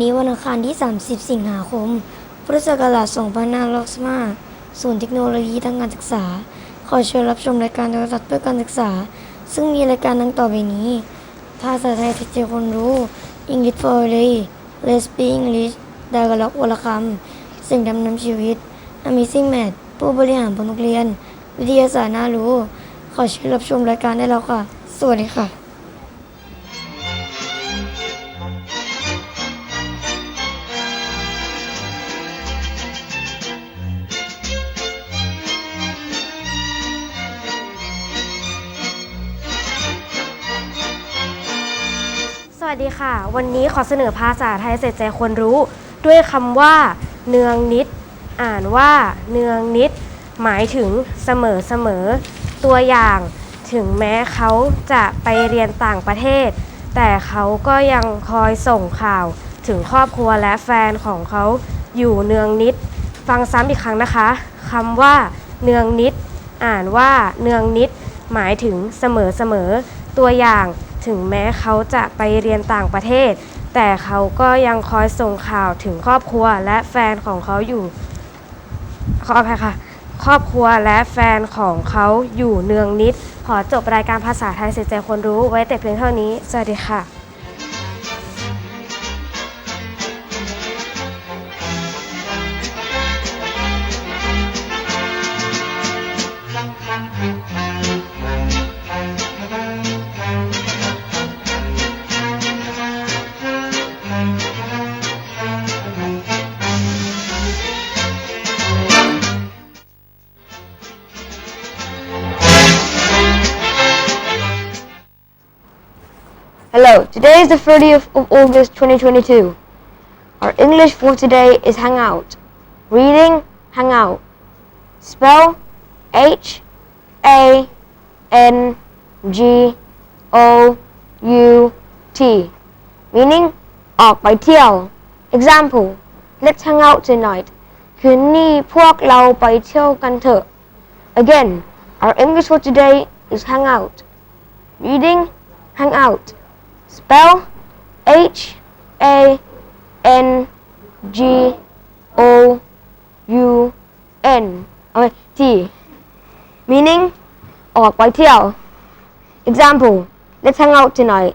วันนี้วันอังคารที่ 30 สิงหาคม พุทธศักราช2565ศูนย์เทคโนโลยีทางการศึกษา ขอเชิญรับชมรายการโทรทัศน์เพื่อการศึกษา ซึ่งมีรายการดังต่อไปนี้ ภาษาไทยที่เจคนรู้ English for Day Let's Speak English ดากับล็อกวลคำสิ่งดำน้ำชีวิต Amazing Math ผู้บริหารผลโรงเรียน วิทยาศาสตร์น่ารู้ ขอเชิญรับชมรายการได้แล้วค่ะ สวัสดีค่ะ ค่ะ วันนี้ขอเสนอภาษาไทยเสร็จใจคนรู้ ด้วยคำว่า เนืองนิด อ่านว่า เนืองนิด หมายถึงเสมอเสมอ ตัวอย่างถึงแม้เขาจะไปเรียนต่างประเทศ แต่เขาก็ยังคอยส่งข่าวถึงครอบครัวและแฟนของเขาอยู่เนืองนิด ฟังซ้ำอีกครั้งนะคะคำว่า เนืองนิด อ่านว่า เนืองนิด หมายถึงเสมอเสมอ ตัวอย่าง ถึงแม้เขาจะไปเรียนต่างประเทศ แต่เขาก็ยังคอยส่งข่าวถึงครอบครัวและแฟนของเขาอยู่ ขออภัยค่ะ ครอบครัวและแฟนของเขาอยู่เนืองนิด ขอจบรายการภาษาไทยเสียใจคนรู้ไว้แต่เพียงเท่านี้ สวัสดีค่ะ Hello, today is the 30th of August 2022. Our English for today is hang out. Reading, hang out. Spell H A N G O U T. Meaning ออกไปเที่ยว Example Let's hang out tonight. คืนนี้พวกเราไปเที่ยวกันเถอะ Again, our English for today is hang out. Reading, hang out. Spell H A N G O U N เอาไว้ T meaning ออกไปเที่ยว example let's hang out tonight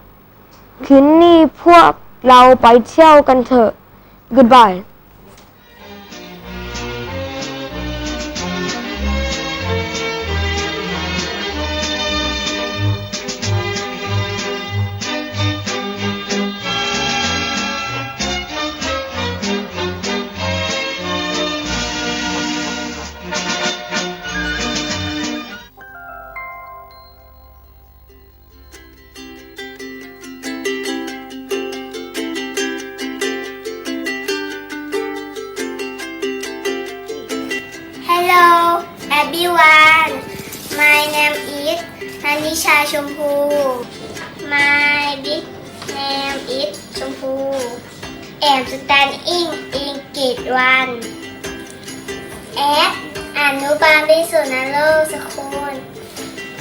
คืนนี้พวกเราไปเที่ยวกันเถอะ goodbye นิชาชมพู My big name is ชมพู am studying in grade 1 at อนุบาลวิสุทธิโลกสคูล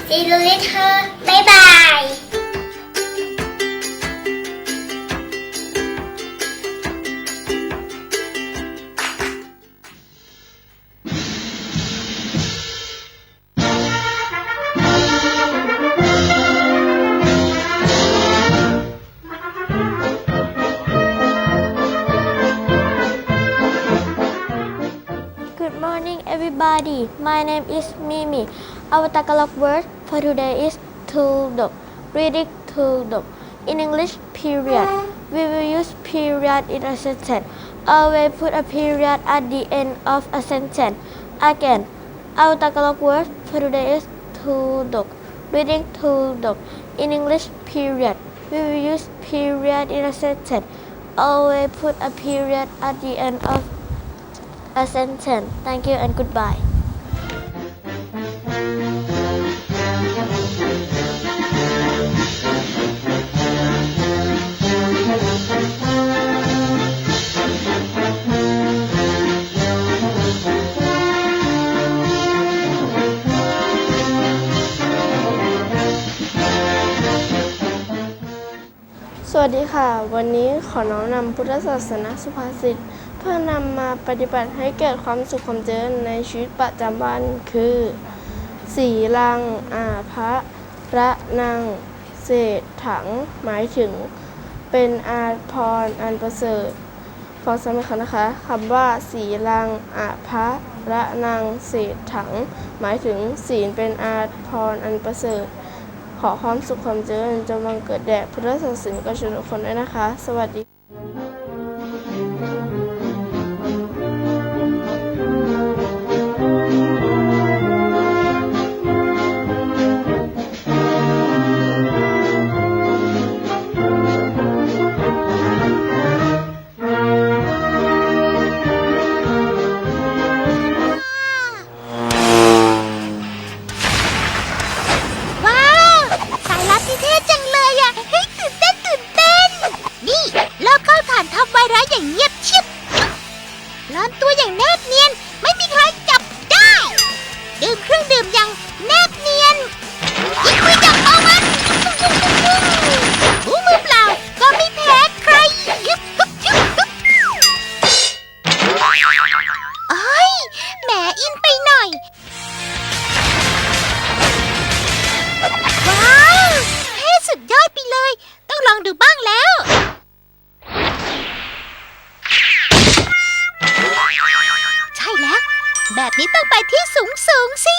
See you later Bye bye Good My name is Mimi. Our Tagalog word for today is tuldok. Reading tuldok. In English, period. We will use period in a sentence. Always put a period at the end of a sentence. Again, our Tagalog word for today is tuldok. Reading tuldok. In English, period. We will use period in a sentence. Always put a period at the end of a sentence. Thank you and goodbye. ค่ะ วันนี้ขอน้อมนำพุทธศาสนาสุภาษิตเพื่อนำมาปฏิบัติให้เกิดความสุขความเจริญในชีวิตประจำวันคือสีลัง อาภะระนัง เศษถัง หมายถึง เป็นอาพรอันประเสริฐฟังซ้ำอีกครั้งนะคะคำว่าสีลัง อาภะระนัง เศษถัง หมายถึงศีลเป็นอาพรอันประเสริฐ ขอความสุขความเจริญจงบังเกิดแด่พุทธศาสนิกชนทุกคนด้วยนะคะ สวัสดี แบบนี้ต้องไปที่สูงสูงๆสิ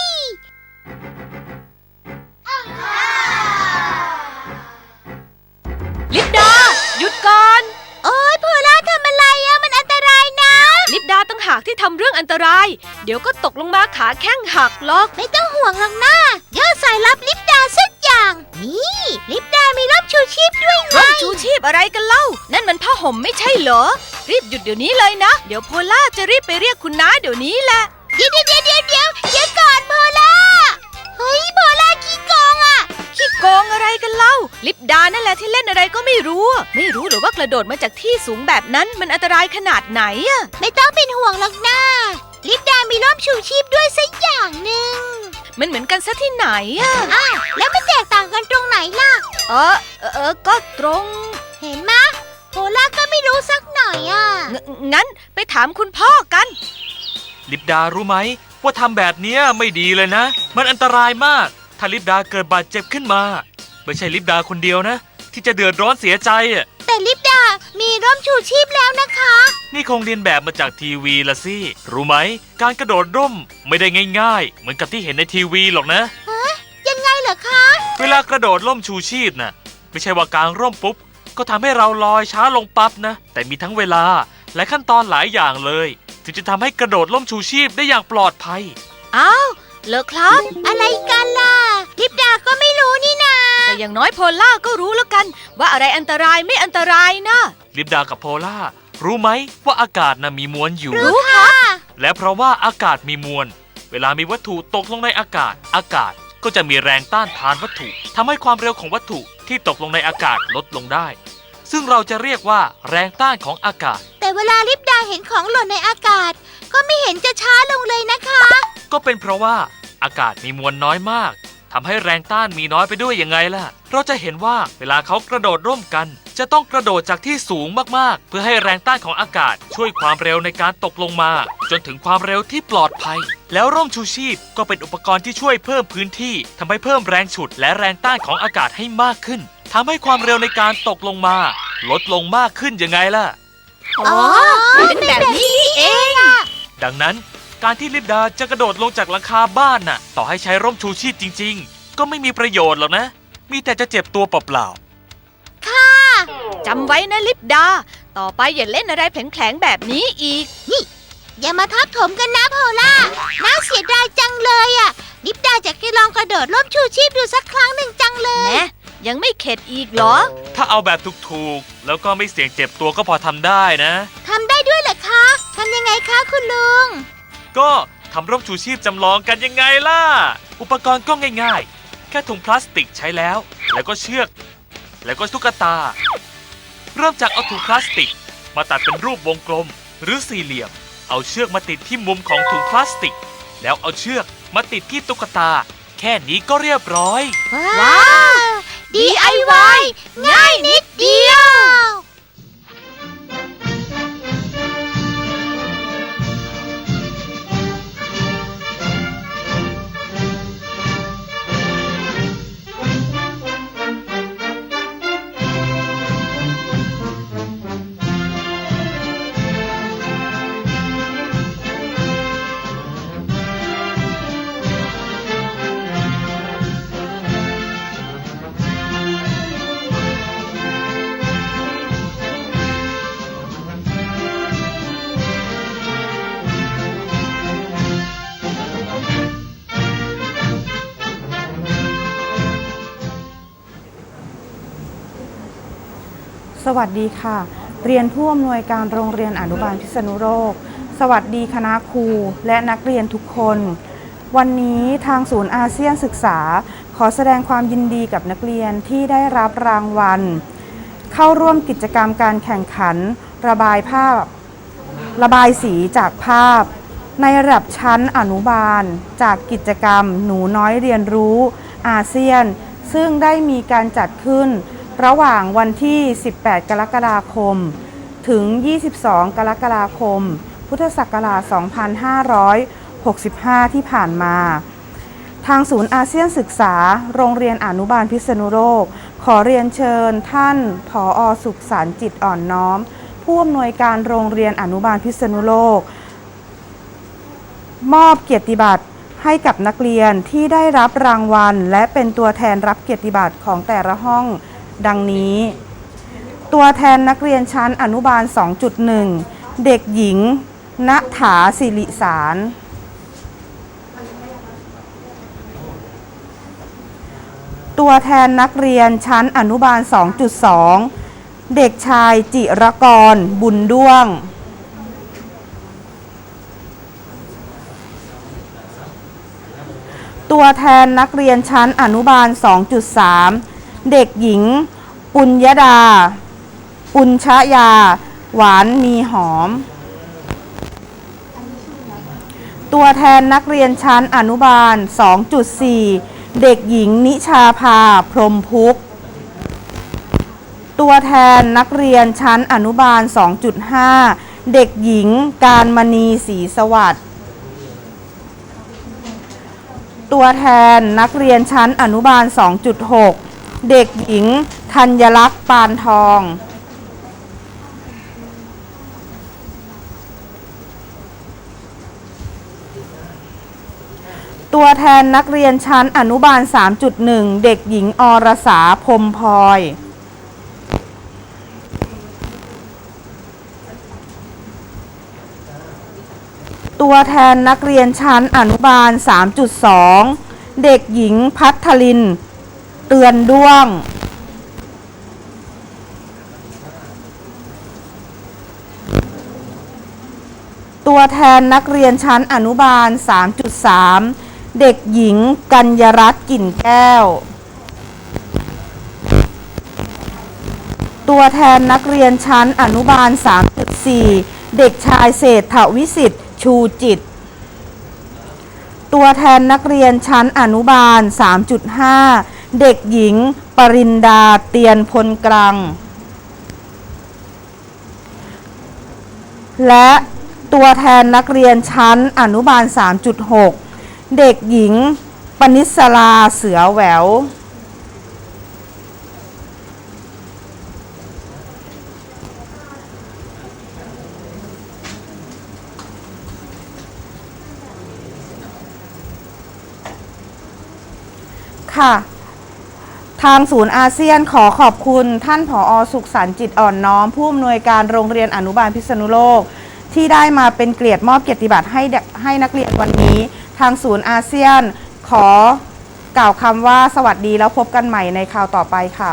ลิปดา หยุดก่อน โอ้ยโพล่าทำอะไรอะมันอันตรายนะ ลิปดาตั้งหากที่ทำเรื่องอันตราย เดี๋ยวก็ตกลงมาขาแข้งหักหรอก ไม่ต้องห่วงหรอกนะยอดสายลับลิปดาสักอย่าง นี่ ลิปดามีร่มชูชีพด้วยไง ร่มชูชีพอะไรกันเล่า นั่นมันผ้าห่มไม่ใช่เหรอ รีบหยุดเดี๋ยวนี้เลยนะ เดี๋ยวโพล่าจะรีบไปเรียกคุณน้าเดี๋ยวนี้แหละ เดี๋ยวเดี๋ยวเดี๋ยวเดี๋ยวเดี๋ยวเดี๋ยวก่อนโพล่าเฮ้ยโพล่าขี้โกงอะขี้โกงอะไรกันเล่า ลิปดานั่นแหละที่เล่นอะไรก็ไม่รู้ไม่รู้หรือว่ากระโดดมาจากที่สูงแบบนั้นมันอันตรายขนาดไหนอะไม่ต้องเป็นห่วงหรอกนะลิปดามีร่มชูชีพด้วยสักอย่างหนึ่งมันเหมือนกันซะที่ไหนอะอ้าวแล้วมันแตกต่างกันตรงไหนล่ะ เออเออเออก็ตรง เห็นไหมะโพล่าก็ไม่รู้สักหน่อยอะ งงั้นไปถามคุณพ่อกัน ลิปดารู้ไหม ว่าทำแบบเนี้ยไม่ดีเลยนะ มันอันตรายมาก ถ้าลิปดาเกิดบาดเจ็บขึ้นมา ไม่ใช่ลิปดาคนเดียวนะ ที่จะเดือดร้อนเสียใจอะแต่ลิปดา มีร่มชูชีพแล้วนะคะ นี่คงเรียนแบบมาจากทีวีละสิ รู้ไหม การกระโดดร่มไม่ได้ง่าย ๆ เหมือนกับที่เห็นในทีวีหรอกนะ ยังไงเหรอคะ เวลากระโดดร่มชูชีพน่ะ ไม่ใช่ว่ากางร่มปุ๊บ ก็ทำให้เราลอยช้าลงปั๊บนะ แต่มีทั้งเวลาและขั้นตอนหลายอย่างเลย ถึงจะทำให้กระโดดร่มชูชีพได้อย่างปลอดภัย อ้าวเหรอครับ อะไรกันล่ะลิปดาก็ไม่รู้นี่นาแต่อย่างน้อยโพล่าก็รู้แล้วกัน ว่าอะไรอันตรายไม่อันตรายนะลิปดากับโพล่ารู้ไหมว่าอากาศน่ะมีมวลอยู่ รู้ค่ะและเพราะว่าอากาศมีมวล เวลามีวัตถุตกลงในอากาศ อากาศก็จะมีแรงต้านทานวัตถุทำให้ความเร็วของวัตถุที่ตกลงในอากาศลดลงได้ ซึ่งเราจะเรียกว่าแรงต้านของอากาศ แต่เวลาลิปดาเห็นของหล่นในอากาศ ก็ไม่เห็นจะช้าลงเลยนะคะ ก็เป็นเพราะว่าอากาศมีมวลน้อยมากทำให้แรงต้านมีน้อยไปด้วยยังไงล่ะ เราจะเห็นว่าเวลาเขากระโดดร่วมกัน จะต้องกระโดดจากที่สูงมากๆ เพื่อให้แรงต้านของอากาศช่วยความเร็วในการตกลงมา จนถึงความเร็วที่ปลอดภัย แล้วร่มชูชีพก็เป็นอุปกรณ์ที่ช่วยเพิ่มพื้นที่ทำให้เพิ่มแรงฉุดและแรงต้านของอากาศให้มากขึ้นทำให้ความเร็วในการตกลงมา ลดลงมากขึ้นยังไงล่ะ อ๋อ เป็นแบบนี้นี่เอง ดังนั้นการที่ลิปดาจะกระโดดลงจากหลังคาบ้านน่ะ ต่อให้ใช้ร่มชูชีพจริง ๆ ก็ไม่มีประโยชน์หรอกนะ มีแต่จะเจ็บตัวเปล่า จำไว้นะลิปดา ต่อไปอย่าเล่นอะไรแผลงๆแบบนี้อีก อย่ามาทับถมกันนะโพล่า น่าเสียดายจังเลยอะ ลิปดาจะไปลองกระโดดร่มชูชีพดูสักครั้งหนึ่งจังเลย แนะยังไม่เข็ดอีกเหรอๆถ้าเอาแบบถูกๆ แล้วก็ไม่เสี่ยงเจ็บตัวก็พอทำได้นะ ทำได้ด้วยเหรอคะ ทำยังไงคะคุณลุง ก็ทำร่มชูชีพจำลองกันยังไงล่ะ อุปกรณ์ก็ง่ายๆ แค่ถุงพลาสติกใช้แล้ว แล้วก็เชือก แล้วก็ตุ๊กตา เริ่มจากเอาถุงพลาสติก มาตัดเป็นรูปวงกลมหรือสี่เหลี่ยม เอาเชือกมาติดที่มุมของถุงพลาสติก แล้วเอาเชือกมาติดที่ตุ๊กตา แค่นี้ก็เรียบร้อย ว้าว DIY ง่ายนิดเดียว สวัสดีค่ะ เรียนผู้อำนวยการโรงเรียนอนุบาลพิษณุโลก สวัสดีคณะครูและนักเรียนทุกคน วันนี้ทางศูนย์อาเซียนศึกษา ขอแสดงความยินดีกับนักเรียนที่ได้รับรางวัล เข้าร่วมกิจกรรมการแข่งขัน ระบายภาพ ระบายสีจากภาพ ในระดับชั้นอนุบาล จากกิจกรรมหนูน้อยเรียนรู้อาเซียน ซึ่งได้มีการจัดขึ้น ระหว่างวันที่ 18 กรกฎาคม ถึง 22 กรกฎาคม พุทธศักราช 2565 ที่ผ่านมา ทางศูนย์อาเซียนศึกษา โรงเรียนอนุบาลพิษณุโลก ขอเรียนเชิญท่านผออสุขสันต์จิตอ่อนน้อม ผู้อำนวยการโรงเรียนอนุบาลพิษณุโลก มอบเกียรติบัตรให้กับนักเรียนที่ได้รับรางวัล และเป็นตัวแทนรับเกียรติบัตรของแต่ละห้อง ดังนี้ ตัวแทนนักเรียนชั้นอนุบาล 2.1 เด็กหญิงณถาสิริสาร ตัวแทนนักเรียนชั้นอนุบาล 2.2 เด็กชายจิรกร บุญด้วง ตัวแทนนักเรียนชั้นอนุบาล 2.3 เด็กหญิง ปุญญดา ปุญชยา หวานมีหอม ตัวแทนนักเรียนชั้นอนุบาล 2.4 เด็กหญิงนิชาภา พรหมพุก ตัวแทนนักเรียนชั้นอนุบาล 2.5 เด็กหญิงการมณีศรีสวัสดิ์ตัวแทนนักเรียนชั้นอนุบาล 2.6 เด็กหญิงธัญลักษณ์ปานทอง ตัวแทนนักเรียนชั้นอนุบาล 3.1 เด็กหญิงอรสาพรมพลอยตัวแทนนักเรียนชั้นอนุบาล 3.2 เด็กหญิงพัทลิน เตือนด้วง ตัวแทนนักเรียนชั้นอนุบาล 3.3 เด็กหญิงกัญญรัตน์กลิ่นแก้ว ตัวแทนนักเรียนชั้นอนุบาล 3.4 เด็กชายเศรษฐวิสิทธิ์ชูจิต ตัวแทนนักเรียนชั้นอนุบาล 3.5 เด็กหญิง ปรินดาเตียนพลกรังและตัวแทนนักเรียนชั้นอนุบาล 3.6 เด็กหญิง ปนิสลาเสือแหวว ค่ะ ทางศูนย์อาเซียนขอขอบคุณท่านผออสุขสันต์จิตอ่อนน้อม ผู้อำนวยการโรงเรียนอนุบาลพิษณุโลก ที่ได้มาเป็นเกียรติมอบเกียรติบัตรให้เด็กให้นักเรียนวันนี้ ทางศูนย์อาเซียนขอกล่าวคำว่าสวัสดีแล้วพบกันใหม่ในคราวต่อไปค่ะ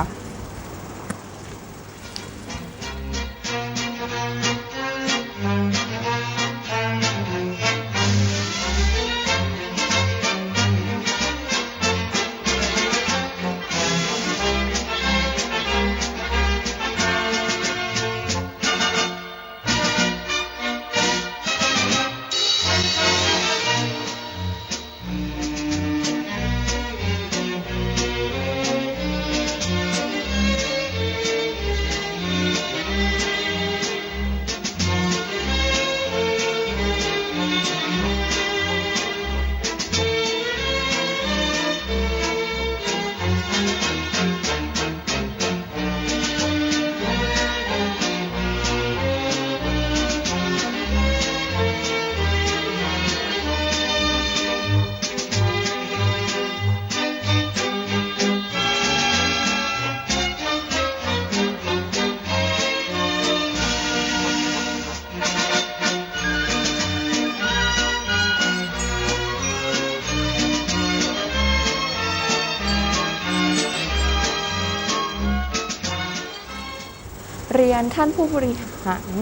เรียนท่านผู้บริหาร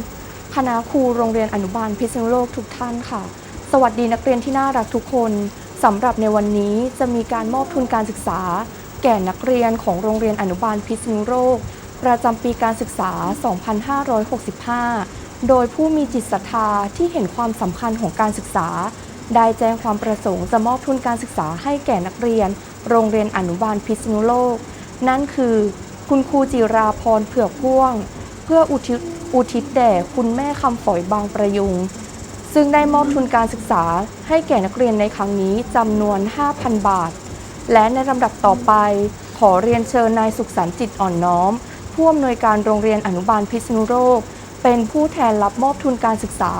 คณะครูโรงเรียนอนุบาลพิษณุโลกทุกท่านค่ะ สวัสดีนักเรียนที่น่ารักทุกคนสำหรับในวันนี้จะมีการมอบทุนการศึกษา แก่นักเรียนของโรงเรียนอนุบาลพิษณุโลกประจำปีการศึกษา 2565 โดยผู้มีจิตศรัทธาที่เห็นความสำคัญของการศึกษา ได้แจ้งความประสงค์จะมอบทุนการศึกษาให้แก่นักเรียน โรงเรียนอนุบาลพิษณุโลก นั่นคือ คุณครูจิราพรเผือกพ่วง พื่ออุทิศอุทิศแด่คุณแม่คำฝอยบางประยุง ซึ่งได้มอบทุนการศึกษาให้แก่นักเรียนในครั้งนี้จำนวน 5,000 บาท และในลำดับต่อไป ขอเรียนเชิญนายสุขสันต์จิตอ่อนน้อม ผู้อำนวยการโรงเรียนอนุบาลพิษณุโลกเป็นผู้แทนรับมอบทุนการศึกษา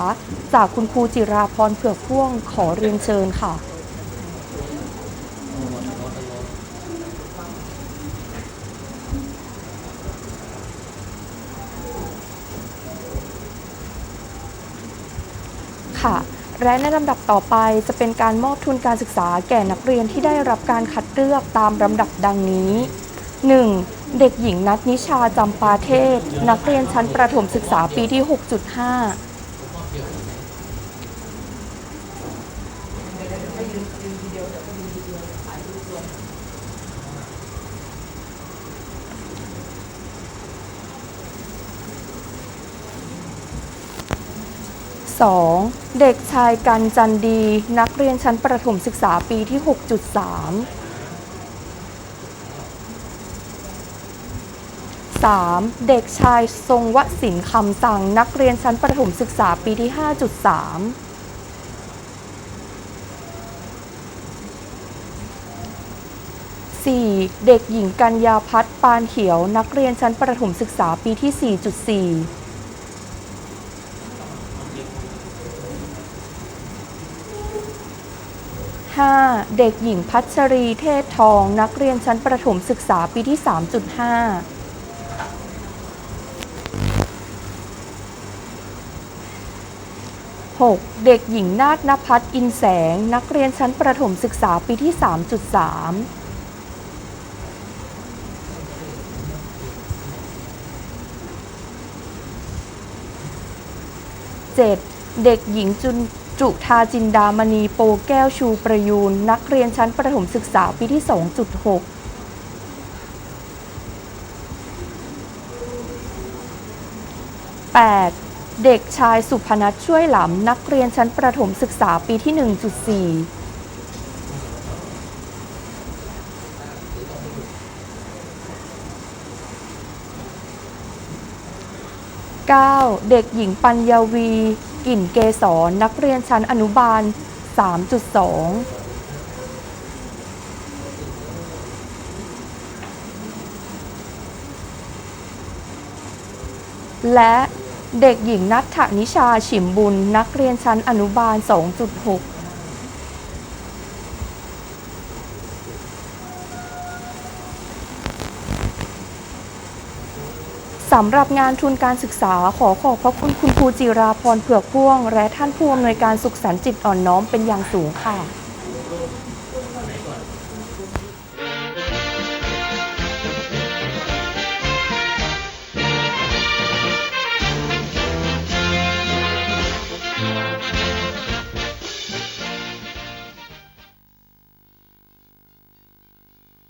จากคุณครูจิราพรเผือกพ่วงขอเรียนเชิญค่ะ ค่ะ และในลำดับต่อไปจะเป็นการมอบทุนการศึกษาแก่นักเรียนที่ได้รับการคัดเลือกตามลำดับดังนี้ 1. เด็กหญิงนัทนิชาจำปาเทศ นักเรียนชั้นประถมศึกษาปีที่ 6.5 2. เด็กชายกันจันดี นักเรียนชั้นประถมศึกษาปีที่ 6.3 3. เด็กชายทรงวสินคำสั่งนักเรียนชั้นประถมศึกษาปีที่ 5.3 4. เด็กหญิงกัญญาพัฒน์ปานเขียว นักเรียนชั้นประถมศึกษาปีที่ 4.4 5. เด็กหญิงพัชรีเทศทอง นักเรียนชั้นประถมศึกษาปีที่ 3.5 6. เด็กหญิงนาฏนภัสอินแสง นักเรียนชั้นประถมศึกษาปีที่ 3.3 7. เด็กหญิงจุนจุธาจินดามณีโปแก้วชูประยูน นักเรียนชั้นประถมศึกษาปีที่ 2.6 8. เด็กชายสุพนัทช่วยหลำนักเรียนชั้นประถมศึกษาปีที่ 1.4 9. เด็กหญิงปัญญาวี กลิ่นเกสรนักเรียนชั้นอนุบาล 3.2และเด็กหญิงนัทธนิชาฉิมบุญนักเรียนชั้นอนุบาล 2.6 สำหรับงานทุนการศึกษาขอขอบพระคุณคุณครูจิราพรเผือกพ่วง และท่านผู้อำนวยการสุขสันต์จิตอ่อนน้อมเป็นอย่างสูงค่ะ